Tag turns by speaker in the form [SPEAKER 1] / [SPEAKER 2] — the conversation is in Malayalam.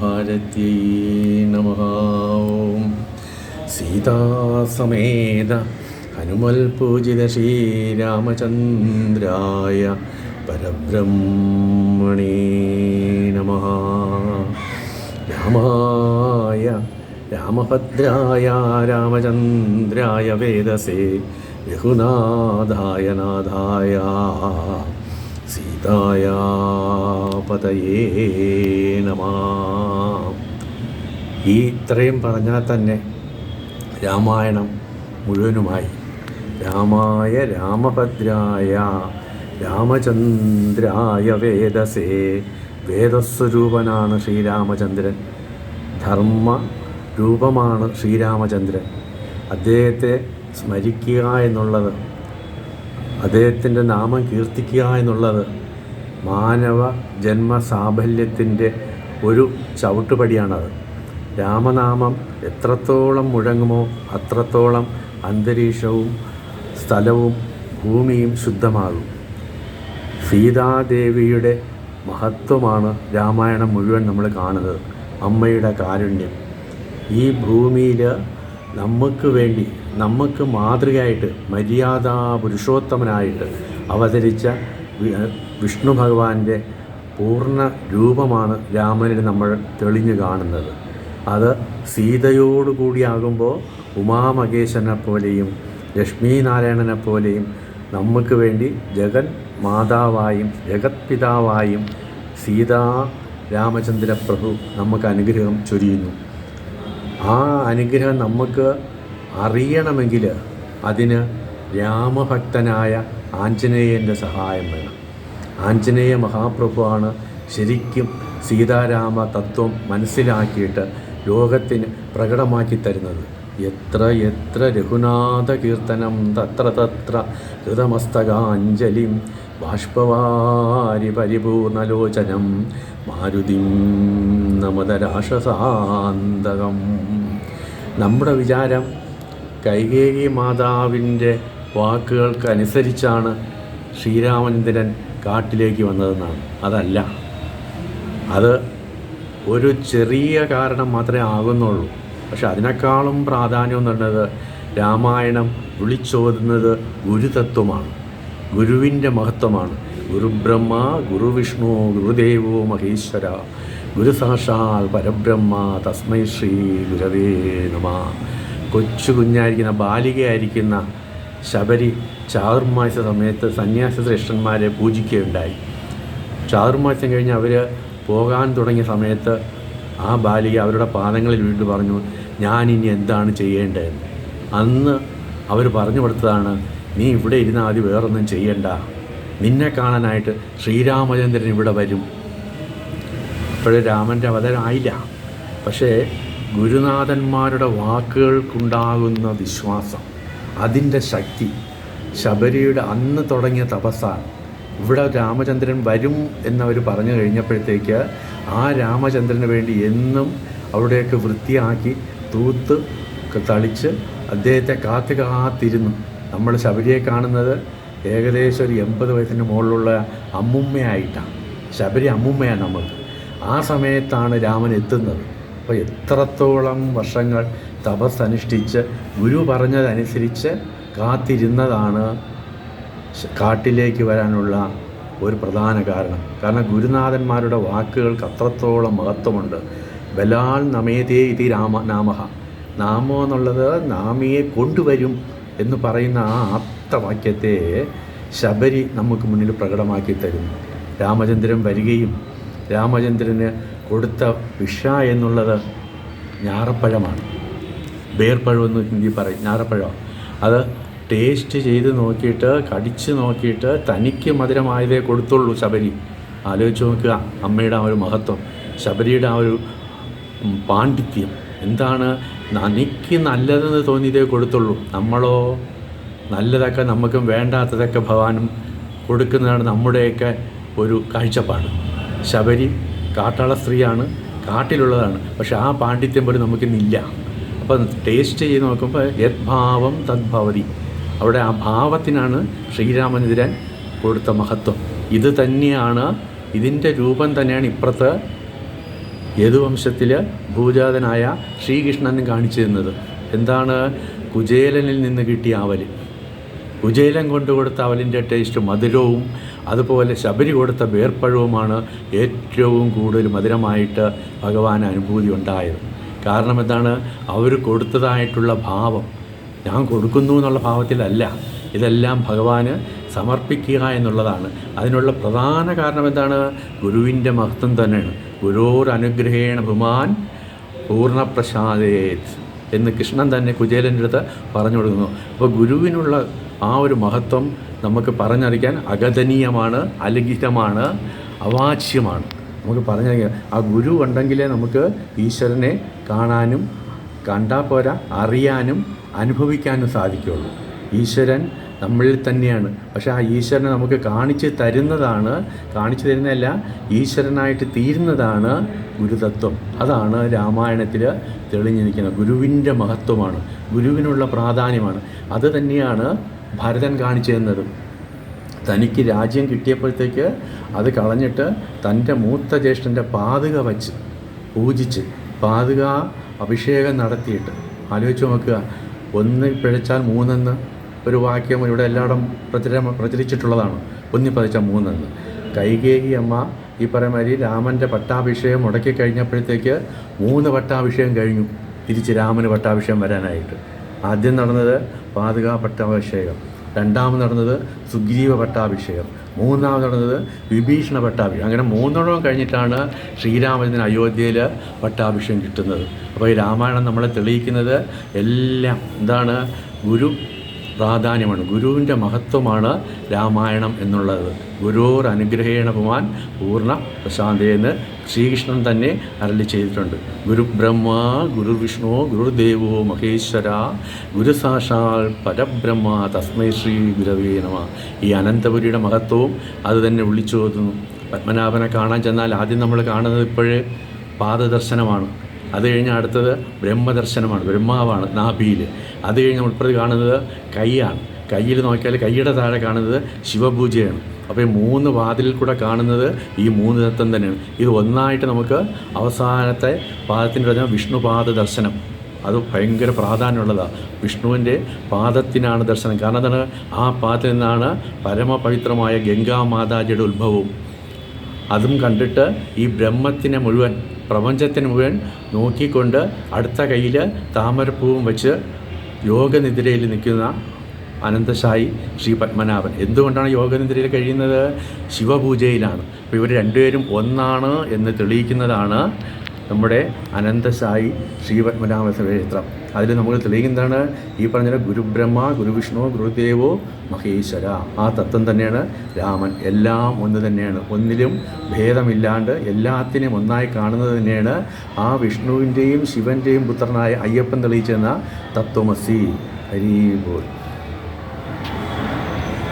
[SPEAKER 1] ഭാരത്യൈ നമ. ഓം സീതാസമേത ഹനുമൽ പൂജിത ശ്രീരാമചന്ദ്രായ പരബ്രഹ്മണേ നമ. രാമായ രാമഭദ്രായ രാമചന്ദ്രായ വേദസേ രഘുനാഥായ നാഥായ സീതായ പതയേ നമ. ഈ ഇത്രയും പറഞ്ഞാൽ തന്നെ രാമായണം മുഴുവനുമായി. രാമായ രാമഭദ്രായ രാമചന്ദ്രായ വേദസേ വേദസ്വരൂപനാണ് ശ്രീരാമചന്ദ്രൻ. ധർമ്മ രൂപമാണ് ശ്രീരാമചന്ദ്രൻ. അദ്ദേഹത്തെ സ്മരിക്കുക എന്നുള്ളത് അദ്ദേഹത്തിന്റെ നാമം കീർത്തിക്കുക എന്നുള്ളത് മാനവ ജന്മ സാഫല്യത്തിന്റെ ഒരു ചവിട്ടുപടിയാണത്. രാമനാമം എത്രത്തോളം മുഴങ്ങുമോ അത്രത്തോളം അന്തരീക്ഷവും സ്ഥലവും ഭൂമിയും ശുദ്ധമാകും. സീതാദേവിയുടെ മഹത്വമാണ് രാമായണം മുഴുവൻ നമ്മൾ കാണുന്നത്. അമ്മയുടെ കാരുണ്യം. ഈ ഭൂമിയിൽ നമുക്ക് വേണ്ടി നമുക്ക് മാതൃകയായിട്ട് മര്യാദാ പുരുഷോത്തമനായിട്ട് അവതരിച്ച വിഷ്ണു ഭഗവാന്റെ പൂർണ രൂപമാണ് രാമനിൽ നമ്മൾ തെളിഞ്ഞു കാണുന്നത്. അത് സീതയോടുകൂടിയാകുമ്പോൾ ഉമാമകേശനെ പോലെയും ലക്ഷ്മീനാരായണനെ പോലെയും നമുക്ക് വേണ്ടി ജഗൻ മാതാവായും ജഗത് പിതാവായും സീതാ രാമചന്ദ്ര പ്രഭു നമുക്ക് അനുഗ്രഹം ചൊരിയുന്നു. ആ അനുഗ്രഹം നമുക്ക് അറിയണമെങ്കിൽ അതിന് രാമഭക്തനായ ആഞ്ജനേയന്റെ സഹായം വേണം. ആഞ്ജനേയ മഹാപ്രഭുവാണ് ശരിക്കും സീതാരാമ തത്വം മനസ്സിലാക്കിയിട്ട് ലോകത്തിന് പ്രകടമാക്കി തരുന്നത്. എത്ര എത്ര രഘുനാഥ കീർത്തനം തത്ര തത്ര ഹൃതമസ്തകാഞ്ജലിം ബാഷ്പവാരി പരിപൂർണലോചനം മാരുതിം നമതരാശസാന്തകം നമ്മുടെ വിചാരം കൈകേകി മാതാവിന്റെ വാക്കുകൾക്കനുസരിച്ചാണ് ശ്രീരാമചന്ദ്രൻ കാട്ടിലേക്ക് വന്നതെന്നാണ്. അതല്ല. അത് ഒരു ചെറിയ കാരണം മാത്രമേ ആകുന്നുള്ളൂ. പക്ഷെ അതിനേക്കാളും പ്രാധാന്യം എന്ന് പറയുന്നത് രാമായണം വിളിച്ചോതുന്നത് ഗുരുതത്വമാണ്. ഗുരുവിന്റെ മഹത്വമാണ്. ഗുരുബ്രഹ്മ ഗുരുവിഷ്ണു ഗുരുദേവോ മഹേശ്വര ഗുരു സാക്ഷാൽ പരബ്രഹ്മ തസ്മൈ ശ്രീ ഗുരവേ നമ. കൊച്ചു കുഞ്ഞായിരിക്കുന്ന ബാലികയായിരിക്കുന്ന ശബരി ചാതുർമാസ സമയത്ത് സന്യാസ ശ്രേഷ്ഠന്മാരെ പൂജിക്കുകയുണ്ടായി. ചാതുർമാസം കഴിഞ്ഞ് അവർ പോകാൻ തുടങ്ങിയ സമയത്ത് ആ ബാലിക അവരുടെ പാദങ്ങളിൽ വീണ്ടും പറഞ്ഞു ഞാൻ ഇനി എന്താണ് ചെയ്യേണ്ടതെന്ന്? അന്ന് അവർ പറഞ്ഞു കൊടുത്തതാണ് നീ ഇവിടെ ഇരുന്നാൽ അത് വേറൊന്നും ചെയ്യണ്ട. നിന്നെ കാണാനായിട്ട് ശ്രീരാമചന്ദ്രൻ ഇവിടെ വരും. അപ്പോഴേ രാമന്റെ അവതാരം ആയില്ല പക്ഷേ ഗുരുനാഥന്മാരുടെ വാക്കുകൾക്കുണ്ടാകുന്ന വിശ്വാസം അതിന്റെ ശക്തി. ശബരിയുടെ അന്ന് തുടങ്ങിയ തപസ്സാണ്. ഇവിടെ രാമചന്ദ്രൻ വരും എന്നവർ പറഞ്ഞു കഴിഞ്ഞപ്പോഴത്തേക്ക് ആ രാമചന്ദ്രന് വേണ്ടി എന്നും അവിടെയൊക്കെ വൃത്തിയാക്കി തൂത്ത് തളിച്ച് അദ്ദേഹത്തെ കാത്തു കാത്തിരുന്നു. നമ്മൾ ശബരിയെ കാണുന്നത് ഏകദേശം ഒരു എൺപത് വയസ്സിന് മുകളിലുള്ള അമ്മുമ്മയായിട്ടാണ്. ശബരി അമ്മുമ്മയാണ് നമുക്ക്. ആ സമയത്താണ് രാമൻ എത്തുന്നത്. അപ്പോൾ എത്രത്തോളം വർഷങ്ങൾ തപസ് അനുഷ്ഠിച്ച് ഗുരു പറഞ്ഞതനുസരിച്ച് കാത്തിരുന്നതാണ് കാട്ടിലേക്ക് വരാനുള്ള ഒരു പ്രധാന കാരണം. കാരണം ഗുരുനാഥന്മാരുടെ വാക്കുകൾക്ക് അത്രത്തോളം മഹത്വമുണ്ട്. ബലാൽ നമേതേ ഇതി രാമ നാമഹ. നാമോ എന്നുള്ളത് നാമിയെ കൊണ്ടുവരും എന്ന് പറയുന്ന ആ ആപ്തവാക്യത്തെ ശബരി നമുക്ക് മുന്നിൽ പ്രകടമാക്കി തരുന്നു. രാമചന്ദ്രൻ വരികയും രാമചന്ദ്രന് കൊടുത്ത വിഷ എന്നുള്ളത് ഞാറപ്പഴമാണ്. ബേർപ്പഴമെന്ന് ഹിന്ദി പറയും ഞാറപ്പഴം. അത് ടേസ്റ്റ് ചെയ്ത് നോക്കിയിട്ട് കടിച്ച് നോക്കിയിട്ട് തനിക്ക് മധുരമായതേ കൊടുത്തുള്ളൂ ശബരി. ആലോചിച്ച് നോക്കുക അമ്മയുടെ ആ ഒരു മഹത്വം ശബരിയുടെ ആ ഒരു പാണ്ഡിത്യം. എന്താണ്? തനിക്ക് നല്ലതെന്ന് തോന്നിയതേ കൊടുത്തുള്ളൂ. നമ്മളോ? നല്ലതൊക്കെ നമുക്കും വേണ്ടാത്തതൊക്കെ ഭഗവാനും കൊടുക്കുന്നതാണ് നമ്മുടെയൊക്കെ ഒരു കാഴ്ചപ്പാട്. ശബരി കാട്ടാള സ്ത്രീയാണ് കാട്ടിലുള്ളതാണ്. പക്ഷെ ആ പാണ്ഡിത്യം പോലും നമുക്കിന്നില്ല. അപ്പം ടേസ്റ്റ് ചെയ്ത് നോക്കുമ്പോൾ യദ്ഭാവം തദ്ഭവതി അവിടെ ആ ഭാവത്തിനാണ് ശ്രീരാമചന്ദ്രൻ കൊടുത്ത മഹത്വം. ഇത് തന്നെയാണ് ഇതിന്റെ രൂപം തന്നെയാണ് ഇപ്പുറത്ത് യദുവംശത്തിൽ ഭൂജാതനായ ശ്രീകൃഷ്ണൻ കാണിച്ചു തരുന്നത് എന്താണ്? കുചേലനിൽ നിന്ന് കിട്ടിയ അവൽ കുചേലൻ കൊണ്ടുകൊടുത്ത അവലിന്റെ ടേസ്റ്റ് മധുരവും അതുപോലെ ശബരി കൊടുത്ത വേർപ്പഴവുമാണ് ഏറ്റവും കൂടുതൽ മധുരമായിട്ട് ഭഗവാൻ അനുഭൂതി ഉണ്ടായത്. കാരണം എന്താണ്? അവർ കൊടുത്തതായിട്ടുള്ള ഭാവം. ഞാൻ കൊടുക്കുന്നു എന്നുള്ള ഭാവത്തിലല്ല. ഇതെല്ലാം ഭഗവാന് സമർപ്പിക്കുക എന്നുള്ളതാണ്. അതിനുള്ള പ്രധാന കാരണം എന്താണ്? ഗുരുവിന്റെ മഹത്വം തന്നെയാണ്. ഗുരോർ അനുഗ്രഹേണ ഭുമാൻ പൂർണപ്രസാദേത് എന്ന് കൃഷ്ണൻ തന്നെ കുചേലന്റെ അടുത്ത് പറഞ്ഞു കൊടുക്കുന്നു. അപ്പോൾ ഗുരുവിനുള്ള ആ ഒരു മഹത്വം നമുക്ക് പറഞ്ഞറിയിക്കാൻ അഗതനീയമാണ് അലിഖിതമാണ് അവാച്യമാണ്. നമുക്ക് പറഞ്ഞറിയിക്കാൻ ആ ഗുരു ഉണ്ടെങ്കിലേ നമുക്ക് ഈശ്വരനെ കാണാനും കണ്ടാൽ പോരാ അറിയാനും അനുഭവിക്കാനും സാധിക്കുകയുള്ളൂ. ഈശ്വരൻ നമ്മളിൽ തന്നെയാണ്. പക്ഷെ ആ ഈശ്വരനെ നമുക്ക് കാണിച്ചു തരുന്നതാണ് കാണിച്ചു തരുന്നതല്ല ഈശ്വരനായിട്ട് തീരുന്നതാണ് ഗുരുതത്വം. അതാണ് രാമായണത്തിൽ തെളിഞ്ഞു നിൽക്കുന്നത് ഗുരുവിന്റെ മഹത്വമാണ്. ഗുരുവിനുള്ള പ്രാധാന്യമാണ്. അത് തന്നെയാണ് ഭരതൻ കാണിച്ചു തന്നത്. തനിക്ക് രാജ്യം കിട്ടിയപ്പോഴത്തേക്ക് അത് കളഞ്ഞിട്ട് തന്റെ മൂത്ത ജ്യേഷ്ഠന്റെ പാതുക വച്ച് പൂജിച്ച് പാതുക അഭിഷേകം നടത്തിയിട്ട്. ആലോചിച്ച് നോക്കുക. ഒന്ന് പിഴച്ചാൽ മൂന്നെന്ന് ഒരു വാക്യം ഇവിടെ എല്ലായിടം പ്രചര പ്രചരിച്ചിട്ടുള്ളതാണ്. ഒന്നി പതിച്ചാൽ മൂന്നെന്ന്. കൈകേകി അമ്മ ഈ പറയുന്ന മാതിരി രാമന്റെ പട്ടാഭിഷേകം മുടക്കി കഴിഞ്ഞപ്പോഴത്തേക്ക് മൂന്ന് പട്ടാഭിഷേകം കഴിഞ്ഞു. തിരിച്ച് രാമന് പട്ടാഭിഷേകം വരാനായിട്ട്. ആദ്യം നടന്നത് പാതുക പട്ടാഭിഷേകം. രണ്ടാമത് നടന്നത് സുഗ്രീവ പട്ടാഭിഷേകം മൂന്നാമത് നടന്നത് വിഭീഷണ പട്ടാഭിഷേകം അങ്ങനെ മൂന്നെണ്ണം കഴിഞ്ഞിട്ടാണ് ശ്രീരാമചന്ദ്രൻ അയോധ്യയിൽ പട്ടാഭിഷേകം കിട്ടുന്നത്. അപ്പോൾ ഈ രാമായണം നമ്മളെ തെളിയിക്കുന്നത് എല്ലാം എന്താണ് ഗുരു പ്രാധാന്യമാണ്. ഗുരുവിന്റെ മഹത്വമാണ് രാമായണം എന്നുള്ളത്. ഗുരുവർ അനുഗ്രഹേണ ഭഗവാൻ പൂർണ പ്രശാന്തയെന്ന് ശ്രീകൃഷ്ണൻ തന്നെ അരളി ചെയ്തിട്ടുണ്ട്. ഗുരു ബ്രഹ്മ ഗുരു വിഷ്ണു ഗുരുദേവോ മഹേശ്വര ഗുരു സാക്ഷാൽ പരബ്രഹ്മ തസ്മൈ ശ്രീ ഗുരവേ നമ. ഈ അനന്തപുരിയുടെ മഹത്വവും അത് തന്നെ വിളിച്ചു പത്മനാഭനെ കാണാൻ ചെന്നാൽ ആദ്യം നമ്മൾ കാണുന്നത് ഇപ്പോഴേ പാദദർശനമാണ്. അത് കഴിഞ്ഞ് അടുത്തത് ബ്രഹ്മദർശനമാണ് ബ്രഹ്മാവാണ് നാഭിയിൽ അത് കഴിഞ്ഞ് നമ്മൾ കാണുന്നത് കൈയാണ്. കയ്യിൽ നോക്കിയാൽ കൈയുടെ താഴെ കാണുന്നത് ശിവപൂജയാണ് അപ്പോൾ ഈ മൂന്ന് വാതിലിൽ കൂടെ കാണുന്നത് ഈ മൂന്ന് തത്വം തന്നെയാണ്. ഇത് ഒന്നായിട്ട് നമുക്ക് അവസാനത്തെ പാദത്തിന്റെ പറഞ്ഞാൽ വിഷ്ണുപാദ ദർശനം. അത് ഭയങ്കര പ്രാധാന്യമുള്ളതാണ് വിഷ്ണുവിന്റെ പാദത്തിനാണ് ദർശനം. കാരണം എന്താണ്? ആ പാദത്തിൽ നിന്നാണ് പരമപവിത്രമായ ഗംഗാമാതാജിയുടെ ഉത്ഭവവും. അതും കണ്ടിട്ട് ഈ ബ്രഹ്മത്തിനെ മുഴുവൻ പ്രപഞ്ചത്തിന് മുഴുവൻ നോക്കിക്കൊണ്ട് അടുത്ത കയ്യിൽ താമരപ്പൂവും വെച്ച് യോഗനിദ്രയിൽ നിൽക്കുന്ന അനന്തശായി ശ്രീ പത്മനാഭൻ. എന്തുകൊണ്ടാണ് യോഗനിദ്രയിൽ കഴിയുന്നത്? ശിവപൂജയിലാണ്. അപ്പോൾ ഇവർ രണ്ടുപേരും ഒന്നാണ് എന്ന് തെളിയിക്കുന്നതാണ് നമ്മുടെ അനന്തശായി ശ്രീപത്മനാഭ ക്ഷേത്രം അതിൽ നമ്മൾ തെളിയിക്കുന്നതാണ് ഈ പറഞ്ഞ ഗുരുബ്രഹ്മ ഗുരുവിഷ്ണു ഗുരുദേവോ മഹേശ്വര. ആ തത്വം തന്നെയാണ് രാമൻ. എല്ലാം ഒന്ന് തന്നെയാണ്. ഒന്നിലും ഭേദമില്ലാണ്ട് എല്ലാത്തിനെയും ഒന്നായി കാണുന്നത് തന്നെയാണ് ആ വിഷ്ണുവിന്റെയും ശിവന്റെയും പുത്രനായ അയ്യപ്പൻ തെളിയിച്ചെന്ന തത്വമസി. ഹരി ബോൾ.